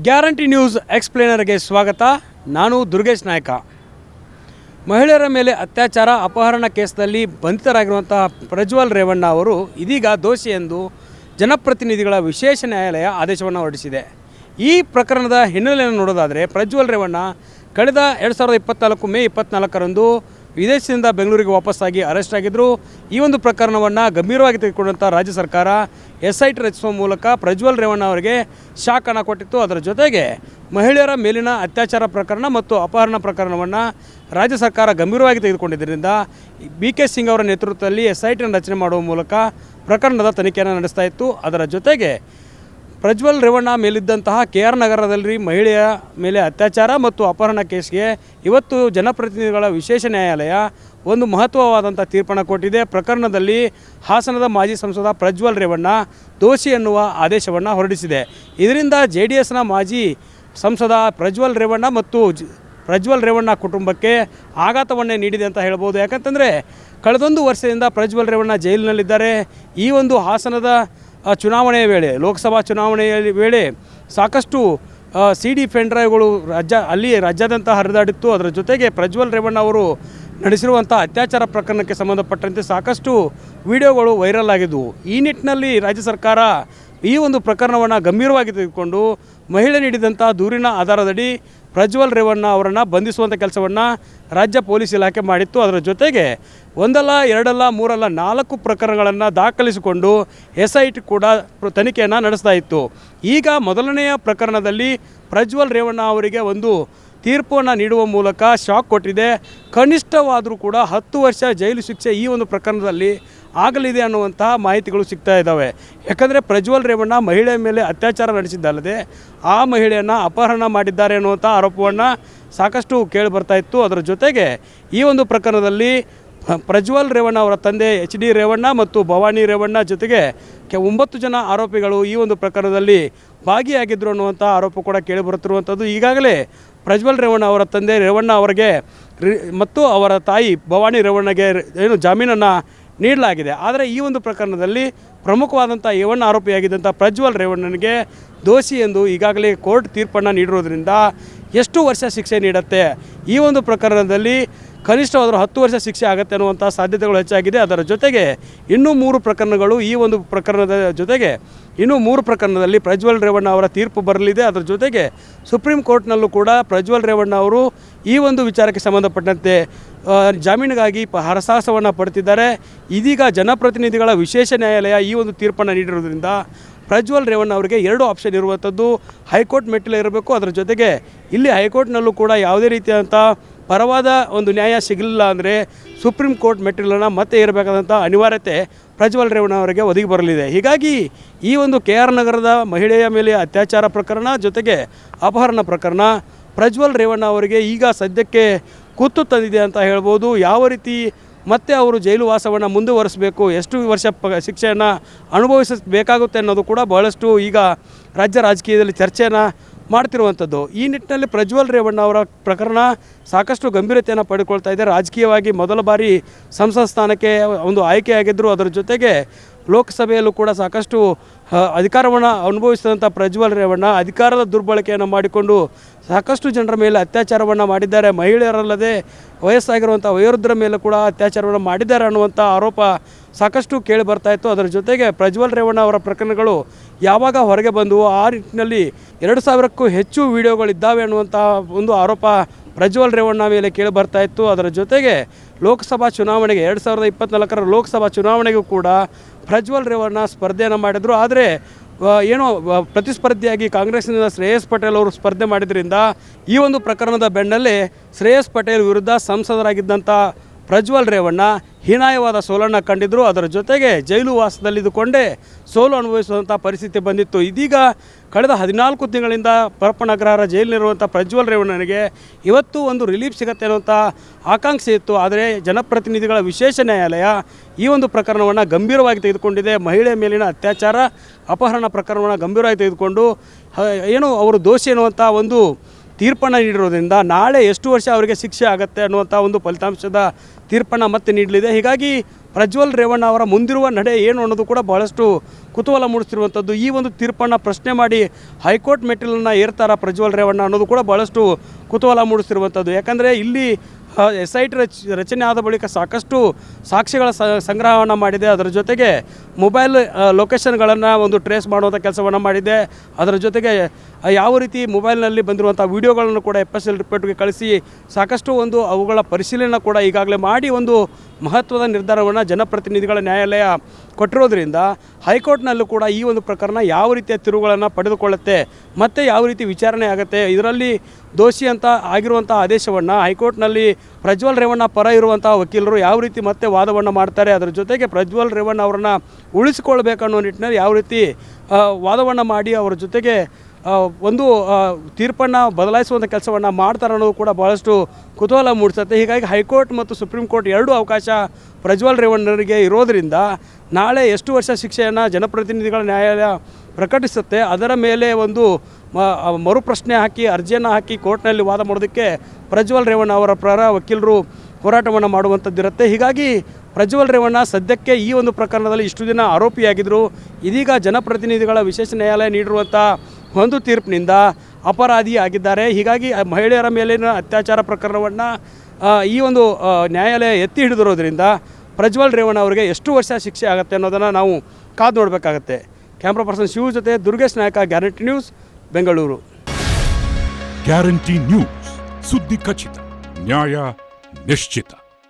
Guarantee news ಎಕ್ಸ್ಪ್ಲೇನರ್ಗೆ ಸ್ವಾಗತ. ನಾನು ದುರ್ಗೇಶ್ ನಾಯ್ಕ. ಮಹಿಳೆಯರ ಮೇಲೆ ಅತ್ಯಾಚಾರ, ಅಪಹರಣ ಕೇಸ್ನಲ್ಲಿ ಬಂಧಿತರಾಗಿರುವಂತಹ ಪ್ರಜ್ವಲ್ ರೇವಣ್ಣ ಅವರು ಇದೀಗ ದೋಷಿ ಎಂದು ಜನಪ್ರತಿನಿಧಿಗಳ ವಿಶೇಷ ನ್ಯಾಯಾಲಯ ಆದೇಶವನ್ನು ಹೊರಡಿಸಿದೆ. ಈ ಪ್ರಕರಣದ ಹಿನ್ನೆಲೆಯನ್ನು ನೋಡೋದಾದರೆ ಪ್ರಜ್ವಲ್ ರೇವಣ್ಣ ಕಳೆದ ಎರಡು ಸಾವಿರದ ಇಪ್ಪತ್ತ್ನಾಲ್ಕು ಮೇ ಇಪ್ಪತ್ನಾಲ್ಕರಂದು ವಿದೇಶದಿಂದ ಬೆಂಗಳೂರಿಗೆ ವಾಪಸ್ಸಾಗಿ ಅರೆಸ್ಟ್ ಆಗಿದ್ದರು ಈ ಒಂದು ಪ್ರಕರಣವನ್ನು ಗಂಭೀರವಾಗಿ ತೆಗೆದುಕೊಂಡಂಥ ರಾಜ್ಯ ಸರ್ಕಾರ ಎಸ್ ಐ ಟಿ ರಚಿಸುವ ಮೂಲಕ ಪ್ರಜ್ವಲ್ ರೇವಣ್ಣ ಅವರಿಗೆ ಶಾಕನ್ನು ಕೊಟ್ಟಿತ್ತು. ಅದರ ಜೊತೆಗೆ ಮಹಿಳೆಯರ ಮೇಲಿನ ಅತ್ಯಾಚಾರ ಪ್ರಕರಣ ಮತ್ತು ಅಪಹರಣ ಪ್ರಕರಣವನ್ನು ರಾಜ್ಯ ಸರ್ಕಾರ ಗಂಭೀರವಾಗಿ ತೆಗೆದುಕೊಂಡಿದ್ದರಿಂದ ಬಿ ಕೆ ಸಿಂಗ್ ಅವರ ನೇತೃತ್ವದಲ್ಲಿ ಎಸ್ ಐ ಟಿಯನ್ನು ರಚನೆ ಮಾಡುವ ಮೂಲಕ ಪ್ರಕರಣದ ತನಿಖೆಯನ್ನು ನಡೆಸ್ತಾ ಇತ್ತು. ಅದರ ಜೊತೆಗೆ ಪ್ರಜ್ವಲ್ ರೇವಣ್ಣ ಮೇಲಿದ್ದಂತಹ ಕೆ ಆರ್ ನಗರದಲ್ಲಿ ಮಹಿಳೆಯ ಮೇಲೆ ಅತ್ಯಾಚಾರ ಮತ್ತು ಅಪಹರಣ ಕೇಸ್ಗೆ ಇವತ್ತು ಜನಪ್ರತಿನಿಧಿಗಳ ವಿಶೇಷ ನ್ಯಾಯಾಲಯ ಒಂದು ಮಹತ್ವವಾದಂಥ ತೀರ್ಪನ್ನು ಕೊಟ್ಟಿದೆ. ಪ್ರಕರಣದಲ್ಲಿ ಹಾಸನದ ಮಾಜಿ ಸಂಸದ ಪ್ರಜ್ವಲ್ ರೇವಣ್ಣ ದೋಷಿ ಎನ್ನುವ ಆದೇಶವನ್ನು ಹೊರಡಿಸಿದೆ. ಇದರಿಂದ ಜೆ ಡಿ ಎಸ್ನ ಮಾಜಿ ಸಂಸದ ಪ್ರಜ್ವಲ್ ರೇವಣ್ಣ ಮತ್ತು ಪ್ರಜ್ವಲ್ ರೇವಣ್ಣ ಕುಟುಂಬಕ್ಕೆ ಆಘಾತವನ್ನೇ ನೀಡಿದೆ ಅಂತ ಹೇಳ್ಬೋದು. ಯಾಕಂತಂದರೆ ಕಳೆದೊಂದು ವರ್ಷದಿಂದ ಪ್ರಜ್ವಲ್ ರೇವಣ್ಣ ಜೈಲಿನಲ್ಲಿದ್ದಾರೆ. ಈ ಒಂದು ಹಾಸನದ ಚುನಾವಣೆಯ ವೇಳೆ, ಲೋಕಸಭಾ ಚುನಾವಣೆಯ ವೇಳೆ ಸಾಕಷ್ಟು ಸಿ ಡಿ ಪೆನ್ಡ್ರೈವ್ಗಳು ರಾಜ್ಯ ಅಲ್ಲಿ ರಾಜ್ಯಾದ್ಯಂತ ಹರಿದಾಡಿತ್ತು. ಅದರ ಜೊತೆಗೆ ಪ್ರಜ್ವಲ್ ರೇವಣ್ಣ ಅವರು ನಡೆಸಿರುವಂಥ ಅತ್ಯಾಚಾರ ಪ್ರಕರಣಕ್ಕೆ ಸಂಬಂಧಪಟ್ಟಂತೆ ಸಾಕಷ್ಟು ವಿಡಿಯೋಗಳು ವೈರಲ್ ಆಗಿದ್ದವು ಈ ನಿಟ್ಟಿನಲ್ಲಿ ರಾಜ್ಯ ಸರ್ಕಾರ ಈ ಒಂದು ಪ್ರಕರಣವನ್ನು ಗಂಭೀರವಾಗಿ ತೆಗೆದುಕೊಂಡು ಮಹಿಳೆ ನೀಡಿದಂಥ ದೂರಿನ ಆಧಾರದಡಿ ಪ್ರಜ್ವಲ್ ರೇವಣ್ಣ ಅವರನ್ನು ಬಂಧಿಸುವಂಥ ಕೆಲಸವನ್ನು ರಾಜ್ಯ ಪೊಲೀಸ್ ಇಲಾಖೆ ಮಾಡಿತ್ತು. ಅದರ ಜೊತೆಗೆ ಒಂದಲ್ಲ, ಎರಡಲ್ಲ, ಮೂರಲ್ಲ, ನಾಲ್ಕು ಪ್ರಕರಣಗಳನ್ನು ದಾಖಲಿಸಿಕೊಂಡು ಎಸ್ ಐ ಟಿ ಕೂಡ ತನಿಖೆಯನ್ನು ನಡೆಸ್ತಾ ಇತ್ತು. ಈಗ ಮೊದಲನೆಯ ಪ್ರಕರಣದಲ್ಲಿ ಪ್ರಜ್ವಲ್ ರೇವಣ್ಣ ಅವರಿಗೆ ಒಂದು ತೀರ್ಪನ್ನು ನೀಡುವ ಮೂಲಕ ಶಾಕ್ ಕೊಟ್ಟಿದೆ. ಕನಿಷ್ಠವಾದರೂ ಕೂಡ ಹತ್ತು ವರ್ಷ ಜೈಲು ಶಿಕ್ಷೆ ಈ ಒಂದು ಪ್ರಕರಣದಲ್ಲಿ ಆಗಲಿದೆ ಅನ್ನುವಂತಹ ಮಾಹಿತಿಗಳು ಸಿಗ್ತಾ ಇದ್ದಾವೆ. ಯಾಕಂದರೆ ಪ್ರಜ್ವಲ್ ರೇವಣ್ಣ ಮಹಿಳೆಯ ಮೇಲೆ ಅತ್ಯಾಚಾರ ನಡೆಸಿದ್ದಲ್ಲದೆ ಆ ಮಹಿಳೆಯನ್ನು ಅಪಹರಣ ಮಾಡಿದ್ದಾರೆ ಅನ್ನುವಂಥ ಆರೋಪವನ್ನು ಸಾಕಷ್ಟು ಕೇಳಿ ಬರ್ತಾ ಇತ್ತು. ಅದರ ಜೊತೆಗೆ ಈ ಒಂದು ಪ್ರಕರಣದಲ್ಲಿ ಪ್ರಜ್ವಲ್ ರೇವಣ್ಣ ಅವರ ತಂದೆ ಎಚ್ ಡಿ ರೇವಣ್ಣ ಮತ್ತು ಭವಾನಿ ರೇವಣ್ಣ ಜೊತೆಗೆ ಕೆ, ಒಂಬತ್ತು ಜನ ಆರೋಪಿಗಳು ಈ ಒಂದು ಪ್ರಕರಣದಲ್ಲಿ ಭಾಗಿಯಾಗಿದ್ದರು ಅನ್ನುವಂಥ ಆರೋಪ ಕೂಡ ಕೇಳಿಬರುತ್ತಿರುವಂಥದ್ದು ಈಗಾಗಲೇ ಪ್ರಜ್ವಲ್ ರೇವಣ್ಣ ಅವರ ತಂದೆ ರೇವಣ್ಣ ಅವರಿಗೆ ಮತ್ತು ಅವರ ತಾಯಿ ಭವಾನಿ ರೇವಣ್ಣಗೆ ಏನು ಜಾಮೀನನ್ನು ನೀಡಲಾಗಿದೆ. ಆದರೆ ಈ ಒಂದು ಪ್ರಕರಣದಲ್ಲಿ ಪ್ರಮುಖವಾದಂಥ ಯವಣ್ಣ ಆರೋಪಿಯಾಗಿದ್ದಂಥ ಪ್ರಜ್ವಲ್ ರೇವಣ್ಣನಿಗೆ ದೋಷಿ ಎಂದು ಈಗಾಗಲೇ ಕೋರ್ಟ್ ತೀರ್ಪನ್ನು ನೀಡಿರೋದ್ರಿಂದ ಎಷ್ಟು ವರ್ಷ ಶಿಕ್ಷೆ ನೀಡುತ್ತೆ? ಈ ಒಂದು ಪ್ರಕರಣದಲ್ಲಿ ಕನಿಷ್ಠವಾದರೂ ಹತ್ತು ವರ್ಷ ಶಿಕ್ಷೆ ಆಗುತ್ತೆ ಅನ್ನುವಂಥ ಸಾಧ್ಯತೆಗಳು ಹೆಚ್ಚಾಗಿದೆ. ಅದರ ಜೊತೆಗೆ ಇನ್ನೂ ಮೂರು ಪ್ರಕರಣಗಳು ಈ ಒಂದು ಪ್ರಕರಣದ ಜೊತೆಗೆ ಇನ್ನೂ ಮೂರು ಪ್ರಕರಣದಲ್ಲಿ ಪ್ರಜ್ವಲ್ ರೇವಣ್ಣ ಅವರ ತೀರ್ಪು ಬರಲಿದೆ. ಅದರ ಜೊತೆಗೆ ಸುಪ್ರೀಂ ಕೋರ್ಟ್ನಲ್ಲೂ ಕೂಡ ಪ್ರಜ್ವಲ್ ರೇವಣ್ಣ ಅವರು ಈ ಒಂದು ವಿಚಾರಕ್ಕೆ ಸಂಬಂಧಪಟ್ಟಂತೆ ಜಾಮೀನಿಗಾಗಿ ಪ ಹರಸಾಹಸವನ್ನು ಪಡೆದಿದ್ದಾರೆ ಇದೀಗ ಜನಪ್ರತಿನಿಧಿಗಳ ವಿಶೇಷ ನ್ಯಾಯಾಲಯ ಈ ಒಂದು ತೀರ್ಪನ್ನು ನೀಡಿರುವುದರಿಂದ ಪ್ರಜ್ವಲ್ ರೇವಣ್ಣ ಅವರಿಗೆ ಎರಡು ಆಪ್ಷನ್ ಇರುವಂಥದ್ದು. ಹೈಕೋರ್ಟ್ ಮೆಟ್ಟಿಲು ಇರಬೇಕು ಅದರ ಜೊತೆಗೆ ಇಲ್ಲಿ ಹೈಕೋರ್ಟ್ನಲ್ಲೂ ಕೂಡ ಯಾವುದೇ ರೀತಿಯಾದಂಥ ಪರವಾದ ಒಂದು ನ್ಯಾಯ ಸಿಗಲಿಲ್ಲ ಅಂದರೆ ಸುಪ್ರೀಂ ಕೋರ್ಟ್ ಮೆಟ್ಟಿಲನ್ನು ಮತ್ತೆ ಇರಬೇಕಾದಂಥ ಅನಿವಾರ್ಯತೆ ಪ್ರಜ್ವಲ್ ರೇವಣ್ಣ ಅವರಿಗೆ ಒದಗಿ ಬರಲಿದೆ. ಹೀಗಾಗಿ ಈ ಒಂದು ಕೆ ಆರ್ ನಗರದ ಮಹಿಳೆಯ ಮೇಲೆ ಅತ್ಯಾಚಾರ ಪ್ರಕರಣ ಜೊತೆಗೆ ಅಪಹರಣ ಪ್ರಕರಣ ಪ್ರಜ್ವಲ್ ರೇವಣ್ಣ ಅವರಿಗೆ ಈಗ ಸದ್ಯಕ್ಕೆ ಕೂತು ತಂದಿದೆ ಅಂತ ಹೇಳ್ಬೋದು. ಯಾವ ರೀತಿ ಮತ್ತೆ ಅವರು ಜೈಲು ವಾಸವನ್ನು ಮುಂದುವರಿಸಬೇಕು, ಎಷ್ಟು ವರ್ಷ ಪ ಶಿಕ್ಷೆಯನ್ನು ಅನುಭವಿಸಬೇಕಾಗುತ್ತೆ ಅನ್ನೋದು ಕೂಡ ಬಹಳಷ್ಟು ಈಗ ರಾಜ್ಯ ರಾಜಕೀಯದಲ್ಲಿ ಚರ್ಚೆಯನ್ನು ಮಾಡ್ತಿರುವಂಥದ್ದು. ಈ ನಿಟ್ಟಿನಲ್ಲಿ ಪ್ರಜ್ವಲ್ ರೇವಣ್ಣ ಅವರ ಪ್ರಕರಣ ಸಾಕಷ್ಟು ಗಂಭೀರತೆಯನ್ನು ಪಡೆದುಕೊಳ್ತಾ ಇದೆ. ರಾಜಕೀಯವಾಗಿ ಮೊದಲ ಬಾರಿ ಸಂಸದ ಸ್ಥಾನಕ್ಕೆ ಒಂದು ಆಯ್ಕೆಯಾಗಿದ್ದರು ಅದರ ಜೊತೆಗೆ ಲೋಕಸಭೆಯಲ್ಲೂ ಕೂಡ ಸಾಕಷ್ಟು ಅಧಿಕಾರವನ್ನು ಅನುಭವಿಸಿದಂಥ ಪ್ರಜ್ವಲ್ ರೇವಣ್ಣ ಅಧಿಕಾರದ ದುರ್ಬಳಕೆಯನ್ನು ಮಾಡಿಕೊಂಡು ಸಾಕಷ್ಟು ಜನರ ಮೇಲೆ ಅತ್ಯಾಚಾರವನ್ನು ಮಾಡಿದ್ದಾರೆ. ಮಹಿಳೆಯರಲ್ಲದೆ ವಯಸ್ಸಾಗಿರುವಂಥ ವಯೋವೃದ್ಧರ ಮೇಲೆ ಕೂಡ ಅತ್ಯಾಚಾರವನ್ನು ಮಾಡಿದ್ದಾರೆ ಅನ್ನುವಂಥ ಆರೋಪ ಸಾಕಷ್ಟು ಕೇಳಿ ಬರ್ತಾ ಇತ್ತು. ಅದರ ಜೊತೆಗೆ ಪ್ರಜ್ವಲ್ ರೇವಣ್ಣ ಅವರ ಪ್ರಕರಣಗಳು ಯಾವಾಗ ಹೊರಗೆ ಬಂದವು ಆ ನಿಟ್ಟಿನಲ್ಲಿ ಎರಡು ಸಾವಿರಕ್ಕೂ ಹೆಚ್ಚು ವಿಡಿಯೋಗಳಿದ್ದಾವೆ ಅನ್ನುವಂಥ ಒಂದು ಆರೋಪ ಪ್ರಜ್ವಲ್ ರೇವಣ್ಣ ಮೇಲೆ ಕೇಳಿ ಬರ್ತಾ ಇತ್ತು. ಅದರ ಜೊತೆಗೆ ಲೋಕಸಭಾ ಚುನಾವಣೆಗೆ ಎರಡು ಸಾವಿರದ ಇಪ್ಪತ್ನಾಲ್ಕರ ಲೋಕಸಭಾ ಚುನಾವಣೆಗೂ ಕೂಡ ಪ್ರಜ್ವಲ್ ರೇವಣ್ಣ ಸ್ಪರ್ಧೆಯನ್ನು ಮಾಡಿದರು. ಆದರೆ ಏನೋ ಪ್ರತಿಸ್ಪರ್ಧಿಯಾಗಿ ಕಾಂಗ್ರೆಸ್ನಿಂದ ಶ್ರೇಯಸ್ ಪಟೇಲ್ ಅವರು ಸ್ಪರ್ಧೆ ಮಾಡಿದ್ರಿಂದ ಈ ಒಂದು ಪ್ರಕರಣದ ಬೆನ್ನಲ್ಲೇ ಶ್ರೇಯಸ್ ಪಟೇಲ್ ವಿರುದ್ಧ ಸಂಸದರಾಗಿದ್ದಂಥ ಪ್ರಜ್ವಲ್ ರೇವಣ್ಣ ಹೀನಾಯವಾದ ಸೋಲನ್ನು ಕಂಡಿದ್ದರು ಅದರ ಜೊತೆಗೆ ಜೈಲು ವಾಸದಲ್ಲಿದ್ದುಕೊಂಡೇ ಸೋಲು ಅನುಭವಿಸುವಂಥ ಪರಿಸ್ಥಿತಿ ಬಂದಿತ್ತು. ಇದೀಗ ಕಳೆದ ಹದಿನಾಲ್ಕು ತಿಂಗಳಿಂದ ಪರಪ್ಪನಗರ ಜೈಲಿನಲ್ಲಿರುವಂಥ ಪ್ರಜ್ವಲ್ ರೇವಣ್ಣನಿಗೆ ಇವತ್ತು ಒಂದು ರಿಲೀಫ್ ಸಿಗತ್ತೆ ಅನ್ನುವಂಥ ಆಕಾಂಕ್ಷೆ ಇತ್ತು. ಆದರೆ ಜನಪ್ರತಿನಿಧಿಗಳ ವಿಶೇಷ ನ್ಯಾಯಾಲಯ ಈ ಒಂದು ಪ್ರಕರಣವನ್ನು ಗಂಭೀರವಾಗಿ ತೆಗೆದುಕೊಂಡಿದೆ. ಮಹಿಳೆ ಮೇಲಿನ ಅತ್ಯಾಚಾರ, ಅಪಹರಣ ಪ್ರಕರಣವನ್ನು ಗಂಭೀರವಾಗಿ ತೆಗೆದುಕೊಂಡು ಏನು ಅವರು ದೋಷಿ ಎನ್ನುವಂಥ ಒಂದು ತೀರ್ಪನ್ನು ನೀಡಿರೋದ್ರಿಂದ ನಾಳೆ ಎಷ್ಟು ವರ್ಷ ಅವರಿಗೆ ಶಿಕ್ಷೆ ಆಗುತ್ತೆ ಅನ್ನುವಂಥ ಒಂದು ಫಲಿತಾಂಶದ ತೀರ್ಪನ್ನು ಮತ್ತೆ ನೀಡಲಿದೆ. ಹೀಗಾಗಿ ಪ್ರಜ್ವಲ್ ರೇವಣ್ಣ ಅವರ ಮುಂದಿರುವ ನಡೆ ಏನು ಅನ್ನೋದು ಕೂಡ ಬಹಳಷ್ಟು ಕುತೂಹಲ ಮೂಡಿಸಿರುವಂಥದ್ದು ಈ ಒಂದು ತೀರ್ಪನ್ನು ಪ್ರಶ್ನೆ ಮಾಡಿ ಹೈಕೋರ್ಟ್ ಮೆಟ್ಟಿಲನ್ನು ಏರ್ತಾರ ಪ್ರಜ್ವಲ್ ರೇವಣ್ಣ ಅನ್ನೋದು ಕೂಡ ಬಹಳಷ್ಟು ಕುತೂಹಲ ಮೂಡಿಸಿರುವಂಥದ್ದು ಯಾಕಂದರೆ ಇಲ್ಲಿ ಎಸ್ ಐ ಟಿ ರಚ, ರಚನೆ ಆದ ಬಳಿಕ ಸಾಕಷ್ಟು ಸಾಕ್ಷಿಗಳ ಸಂಗ್ರಹವನ್ನು ಮಾಡಿದೆ. ಅದರ ಜೊತೆಗೆ ಮೊಬೈಲ್ ಲೊಕೇಶನ್ಗಳನ್ನು ಒಂದು ಟ್ರೇಸ್ ಮಾಡುವಂಥ ಕೆಲಸವನ್ನು ಮಾಡಿದೆ. ಅದರ ಜೊತೆಗೆ ಯಾವ ರೀತಿ ಮೊಬೈಲ್ನಲ್ಲಿ ಬಂದಿರುವಂಥ ವೀಡಿಯೋಗಳನ್ನು ಕೂಡ ಎಫ್ ಎಸ್ ಎಲ್ ರಿಪೋರ್ಟ್ಗೆ ಕಳಿಸಿ ಸಾಕಷ್ಟು ಒಂದು ಅವುಗಳ ಪರಿಶೀಲನೆ ಕೂಡ ಈಗಾಗಲೇ ಮಾಡಿ ಒಂದು ಮಹತ್ವದ ನಿರ್ಧಾರವನ್ನು ಜನಪ್ರತಿನಿಧಿಗಳ ನ್ಯಾಯಾಲಯ ಕೊಟ್ಟಿರೋದ್ರಿಂದ ಹೈಕೋರ್ಟ್ನಲ್ಲೂ ಕೂಡ ಈ ಒಂದು ಪ್ರಕರಣ ಯಾವ ರೀತಿಯ ತಿರುವುಗಳನ್ನು ಪಡೆದುಕೊಳ್ಳುತ್ತೆ, ಮತ್ತು ಯಾವ ರೀತಿ ವಿಚಾರಣೆ ಆಗುತ್ತೆ, ಇದರಲ್ಲಿ ದೋಷಿ ಅಂತ ಆಗಿರುವಂಥ ಆದೇಶವನ್ನು ಹೈಕೋರ್ಟ್ನಲ್ಲಿ ಪ್ರಜ್ವಲ್ ರೇವಣ್ಣ ಪರ ಇರುವಂಥ ವಕೀಲರು ಯಾವ ರೀತಿ ಮತ್ತೆ ವಾದವನ್ನು ಮಾಡ್ತಾರೆ, ಅದರ ಜೊತೆಗೆ ಪ್ರಜ್ವಲ್ ರೇವಣ್ಣ ಅವರನ್ನು ಉಳಿಸಿಕೊಳ್ಬೇಕನ್ನೋ ನಿಟ್ಟಿನಲ್ಲಿ ಯಾವ ರೀತಿ ವಾದವನ್ನು ಮಾಡಿ ಅವರ ಜೊತೆಗೆ ಒಂದು ತೀರ್ಪನ್ನು ಬದಲಾಯಿಸುವಂಥ ಕೆಲಸವನ್ನು ಮಾಡ್ತಾರೆ ಅನ್ನೋದು ಕೂಡ ಭಾಳಷ್ಟು ಕುತೂಹಲ ಮೂಡಿಸುತ್ತೆ. ಹೀಗಾಗಿ ಹೈಕೋರ್ಟ್ ಮತ್ತು ಸುಪ್ರೀಂ ಕೋರ್ಟ್ ಎರಡೂ ಅವಕಾಶ ಪ್ರಜ್ವಲ್ ರೇವಣ್ಣರಿಗೆ ಇರೋದರಿಂದ ನಾಳೆ ಎಷ್ಟು ವರ್ಷ ಶಿಕ್ಷೆಯನ್ನು ಜನಪ್ರತಿನಿಧಿಗಳ ನ್ಯಾಯಾಲಯ ಪ್ರಕಟಿಸುತ್ತೆ, ಅದರ ಮೇಲೆ ಒಂದು ಮರುಪ್ರಶ್ನೆ ಹಾಕಿ, ಅರ್ಜಿಯನ್ನು ಹಾಕಿ ಕೋರ್ಟ್ನಲ್ಲಿ ವಾದ ಮಾಡೋದಕ್ಕೆ ಪ್ರಜ್ವಲ್ ರೇವಣ್ಣ ಅವರ ಪರ ವಕೀಲರು ಹೋರಾಟವನ್ನು ಮಾಡುವಂಥದ್ದಿರುತ್ತೆ. ಹೀಗಾಗಿ ಪ್ರಜ್ವಲ್ ರೇವಣ್ಣ ಸದ್ಯಕ್ಕೆ ಈ ಒಂದು ಪ್ರಕರಣದಲ್ಲಿ ಇಷ್ಟು ದಿನ ಆರೋಪಿಯಾಗಿದ್ದರು ಇದೀಗ ಜನಪ್ರತಿನಿಧಿಗಳ ವಿಶೇಷ ನ್ಯಾಯಾಲಯ ನೀಡಿರುವಂಥ ಒಂದು ತೀರ್ಪಿನಿಂದ ಅಪರಾಧಿ ಆಗಿದ್ದಾರೆ ಹೀಗಾಗಿ ಮಹಿಳೆಯರ ಮೇಲಿನ ಅತ್ಯಾಚಾರ ಪ್ರಕರಣವನ್ನು ಈ ಒಂದು ನ್ಯಾಯಾಲಯ ಎತ್ತಿ ಹಿಡಿದಿರೋದ್ರಿಂದ ಪ್ರಜ್ವಲ್ ರೇವಣ್ಣ ಅವರಿಗೆ ಎಷ್ಟು ವರ್ಷ ಶಿಕ್ಷೆ ಆಗುತ್ತೆ ಅನ್ನೋದನ್ನು ನಾವು ಕಾದು ನೋಡಬೇಕಾಗತ್ತೆ. ಕ್ಯಾಮ್ರಾ ಪರ್ಸನ್ ಶಿವ ಜೊತೆ Durgesh Nayaka guarantee news Bengaluru. Guarantee news ಸುದ್ದಿ ಖಚಿತ, ನ್ಯಾಯ ನಿಶ್ಚಿತ.